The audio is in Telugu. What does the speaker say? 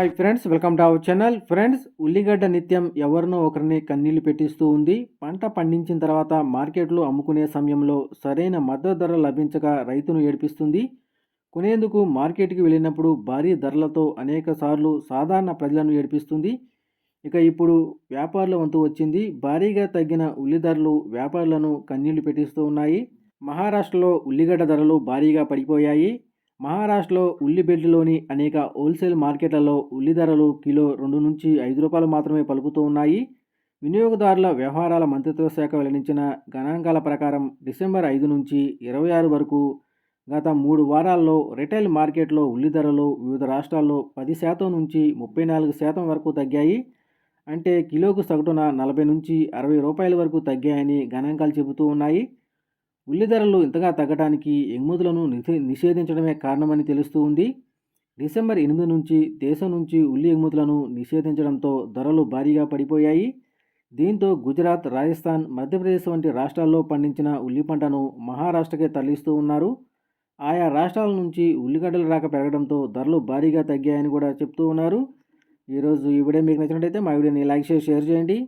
Hi friends welcome to our channel friends ఉల్లిగడ్డ నిత్యం ఎవరినో ఒకరిని కన్నీళ్ళు పెట్టిస్తూ ఉంది. పంట పండించిన తర్వాత మార్కెట్లో అమ్ముకునే సమయంలో సరైన మద్దతు ధర లభించక రైతును ఏడిపిస్తుంది. కొనేందుకు మార్కెట్కి వెళ్ళినప్పుడు భారీ ధరలతో అనేక సార్లు సాధారణ ప్రజలను ఏడిపిస్తుంది. ఇక ఇప్పుడు వ్యాపారుల వంతు వచ్చింది. భారీగా తగ్గిన ఉల్లి ధరలు వ్యాపారులను కన్నీళ్ళు పెట్టిస్తూ ఉన్నాయి. మహారాష్ట్రలో ఉల్లిగడ్డ ధరలు భారీగా పడిపోయాయి. మహారాష్ట్రలో ఉల్లిబెడ్లోని అనేక హోల్సేల్ మార్కెట్లలో ఉల్లి ధరలు కిలో రెండు నుంచి ఐదు రూపాయలు మాత్రమే పలుకుతూ ఉన్నాయి. వినియోగదారుల వ్యవహారాల మంత్రిత్వ శాఖ వెల్లడించిన గణాంకాల ప్రకారం డిసెంబర్ ఐదు నుంచి ఇరవై ఆరు వరకు గత మూడు వారాల్లో రిటైల్ మార్కెట్లో ఉల్లి ధరలు వివిధ రాష్ట్రాల్లో పది శాతం నుంచి ముప్పై నాలుగు శాతం వరకు తగ్గాయి. అంటే కిలోకు సగటున నలభై నుంచి అరవై రూపాయల వరకు తగ్గాయని గణాంకాలు చెబుతూ ఉన్నాయి. ఉల్లి ధరలు ఇంతగా తగ్గడానికి ఎగుమతులను నిషే నిషేధించడమే కారణమని తెలుస్తూ ఉంది. డిసెంబర్ ఎనిమిది నుంచి దేశం నుంచి ఉల్లి ఎగుమతులను నిషేధించడంతో ధరలు భారీగా పడిపోయాయి. దీంతో గుజరాత్ రాజస్థాన్ మధ్యప్రదేశ్ వంటి రాష్ట్రాల్లో పండించిన ఉల్లి పంటను మహారాష్ట్రకే తరలిస్తూ ఉన్నారు. ఆయా రాష్ట్రాల నుంచి ఉల్లిగడ్డలు రాక పెరగడంతో ధరలు భారీగా తగ్గాయని కూడా చెప్తూ ఉన్నారు. ఈరోజు ఈ వీడియో మీకు నచ్చినట్టయితే మా వీడియోని లైక్ చేసి షేర్ చేయండి.